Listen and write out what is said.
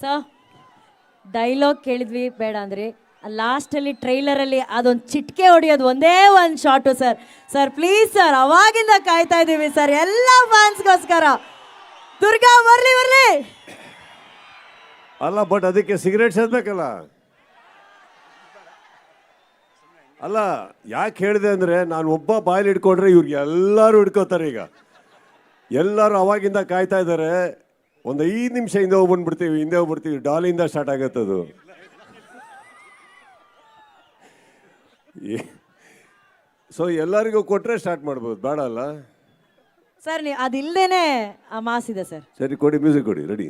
So dialogue ಕೇಳಿದ್ವಿ, ಬೇಡ ಅಂದ್ರೆ. ಲಾಸ್ಟಲ್ಲಿ ಟ್ರೈಲರಲ್ಲಿ ಅದೊಂದು ಚಿಟ್ಕೆ ಹೊಡಿಯೋದು ಒಂದೇ ಒಂದು shot sir sir please sir ಅವಾಗಿಂದ ಕಾಯ್ತಾ ಇದ್ದೀವಿ ಸರ್ ಎಲ್ಲ ಫ್ಯಾನ್ಸ್ಗೋಸ್ಕರ ದುರ್ಗಾ, ಬರ್ಲಿ ಬರ್ಲಿ. ಅಲ್ಲ ಬಟ್ ಅದಕ್ಕೆ ಸಿಗರೇಟ್ ಸೇದ್ಬೇಕಲ್ಲ ಅಲ್ಲ, ಯಾಕೆ ಹೇಳಿದೆ ಅಂದ್ರೆ, ನಾನು ಒಬ್ಬ ಬಾಯಲ್ಲಿ ಇಟ್ಕೊಂಡ್ರೆ ಇವ್ರಿಗೆ ಎಲ್ಲರೂ ಹಿಡ್ಕೋತಾರೆ ಈಗ. ಎಲ್ಲರೂ ಅವಾಗಿಂದ ಕಾಯ್ತಾ ಇದ್ದಾರೆ ಒಂದು ಐದು ನಿಮಿಷ ಹಿಂದೆ ಹೋಗ್ಬಂದ್ಬಿಡ್ತೀವಿ ಹಿಂದೆ ಹೋಗ್ಬಿಡ್ತೀವಿ ಡಾಲಿಂದ ಸ್ಟಾರ್ಟ್ ಆಗತ್ತದು ಸೊ ಎಲ್ಲರಿಗೂ ಕೊಟ್ರೆ ಸ್ಟಾರ್ಟ್ ಮಾಡ್ಬೋದು ಬೇಡ ಅಲ್ಲ? ಸರ್ ನೀವು ಅದಿಲ್ಲದೇನೆ ಆ ಮಾಸಿದೆ ಸರ್. ಸರಿ ಕೊಡಿ ಮ್ಯೂಸಿಕ್ ಕೊಡಿ ರೆಡಿ